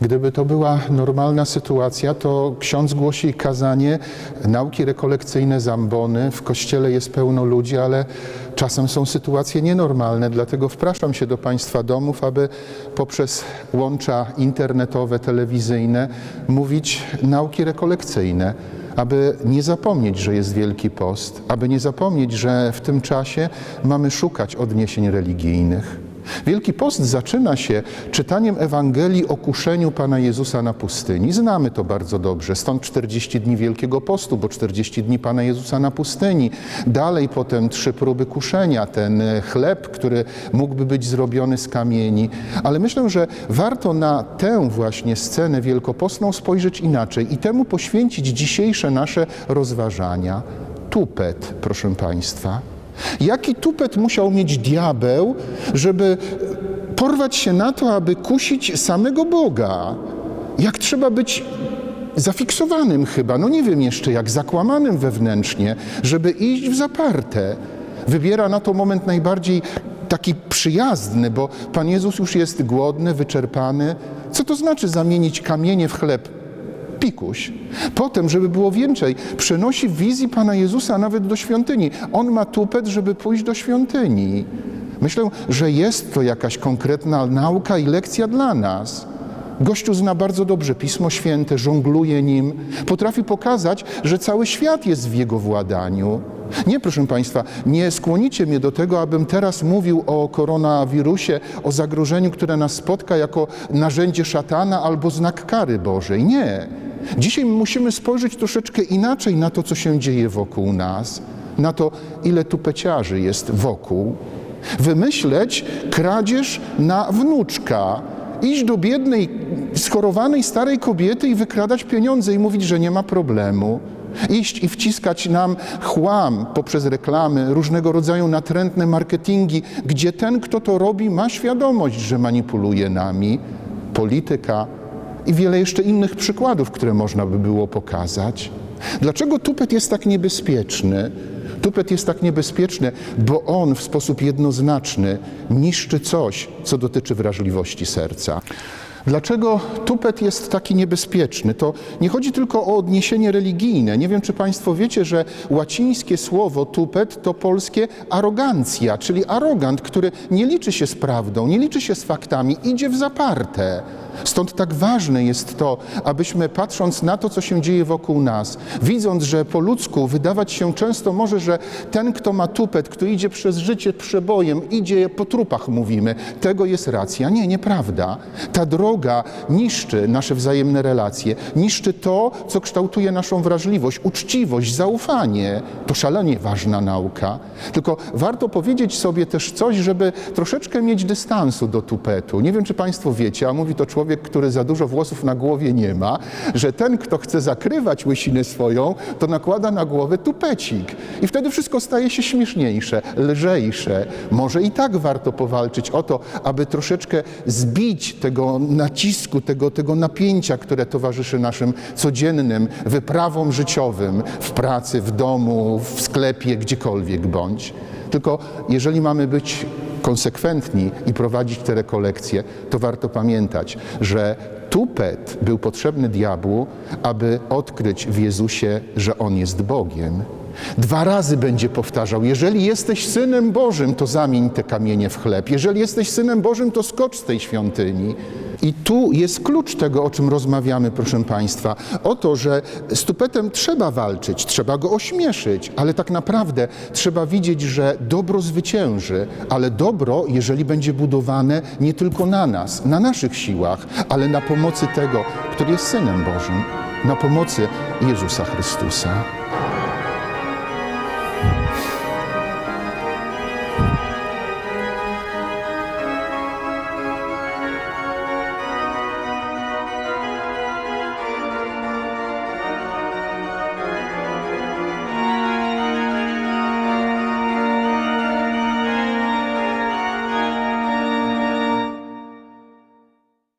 Gdyby to była normalna sytuacja, to ksiądz głosi kazanie, nauki rekolekcyjne, zambony, w kościele jest pełno ludzi, ale czasem są sytuacje nienormalne, dlatego wpraszam się do Państwa domów, aby poprzez łącza internetowe, telewizyjne mówić nauki rekolekcyjne aby nie zapomnieć, że jest Wielki Post, aby nie zapomnieć, że w tym czasie mamy szukać odniesień religijnych. Wielki Post zaczyna się czytaniem Ewangelii o kuszeniu Pana Jezusa na pustyni. Znamy to bardzo dobrze, stąd 40 dni Wielkiego Postu, bo 40 dni Pana Jezusa na pustyni. Dalej potem trzy próby kuszenia, ten chleb, który mógłby być zrobiony z kamieni. Ale myślę, że warto na tę właśnie scenę wielkopostną spojrzeć inaczej i temu poświęcić dzisiejsze nasze rozważania. Tupet, proszę Państwa. Jaki tupet musiał mieć diabeł, żeby porwać się na to, aby kusić samego Boga? Jak trzeba być zafiksowanym chyba, no nie wiem jeszcze jak, zakłamanym wewnętrznie, żeby iść w zaparte. Wybiera na to moment najbardziej taki przyjazny, bo Pan Jezus już jest głodny, wyczerpany. Co to znaczy zamienić kamienie w chleb? Pikuś. Potem, żeby było więcej, przenosi wizji Pana Jezusa nawet do świątyni. On ma tupet, żeby pójść do świątyni. Myślę, że jest to jakaś konkretna nauka i lekcja dla nas. Gościu zna bardzo dobrze Pismo Święte, żongluje nim, potrafi pokazać, że cały świat jest w jego władaniu. Nie, proszę Państwa, nie skłonicie mnie do tego, abym teraz mówił o koronawirusie, o zagrożeniu, które nas spotka jako narzędzie szatana albo znak kary Bożej. Nie. Dzisiaj musimy spojrzeć troszeczkę inaczej na to, co się dzieje wokół nas, na to, ile tupeciarzy jest wokół. Wymyśleć kradzież na wnuczka, iść do biednej, schorowanej starej kobiety i wykradać pieniądze i mówić, że nie ma problemu. Iść i wciskać nam chłam poprzez reklamy, różnego rodzaju natrętne marketingi, gdzie ten, kto to robi, ma świadomość, że manipuluje nami. Polityka i wiele jeszcze innych przykładów, które można by było pokazać. Dlaczego tupet jest tak niebezpieczny? Tupet jest tak niebezpieczny, bo on w sposób jednoznaczny niszczy coś, co dotyczy wrażliwości serca. Dlaczego tupet jest taki niebezpieczny? To nie chodzi tylko o odniesienie religijne. Nie wiem, czy Państwo wiecie, że łacińskie słowo tupet to polskie arogancja, czyli arogant, który nie liczy się z prawdą, nie liczy się z faktami, idzie w zaparte. Stąd tak ważne jest to, abyśmy patrząc na to, co się dzieje wokół nas, widząc, że po ludzku wydawać się często może, że ten, kto ma tupet, kto idzie przez życie przebojem, idzie po trupach, mówimy, tego jest racja. Nie, nieprawda. Ta droga niszczy nasze wzajemne relacje, niszczy to, co kształtuje naszą wrażliwość, uczciwość, zaufanie. To szalenie ważna nauka. Tylko warto powiedzieć sobie też coś, żeby troszeczkę mieć dystansu do tupetu. Nie wiem, czy Państwo wiecie, a mówi to człowiek, który za dużo włosów na głowie nie ma, że ten, kto chce zakrywać łysinę swoją, to nakłada na głowę tupecik. I wtedy wszystko staje się śmieszniejsze, lżejsze. Może i tak warto powalczyć o to, aby troszeczkę zbić tego nacisku, tego, tego napięcia, które towarzyszy naszym codziennym wyprawom życiowym w pracy, w domu, w sklepie, gdziekolwiek bądź. Tylko jeżeli mamy być konsekwentni i prowadzić te rekolekcje, to warto pamiętać, że tupet był potrzebny diabłu, aby odkryć w Jezusie, że On jest Bogiem. Dwa razy będzie powtarzał: Jeżeli jesteś synem Bożym, to zamień te kamienie w chleb. Jeżeli jesteś synem Bożym, to skocz z tej świątyni. I tu jest klucz tego, o czym rozmawiamy, proszę Państwa. O to, że z tupetem trzeba walczyć, trzeba go ośmieszyć, ale tak naprawdę trzeba widzieć, że dobro zwycięży, ale dobro, jeżeli będzie budowane nie tylko na nas, na naszych siłach, ale na pomocy tego, który jest synem Bożym, na pomocy Jezusa Chrystusa.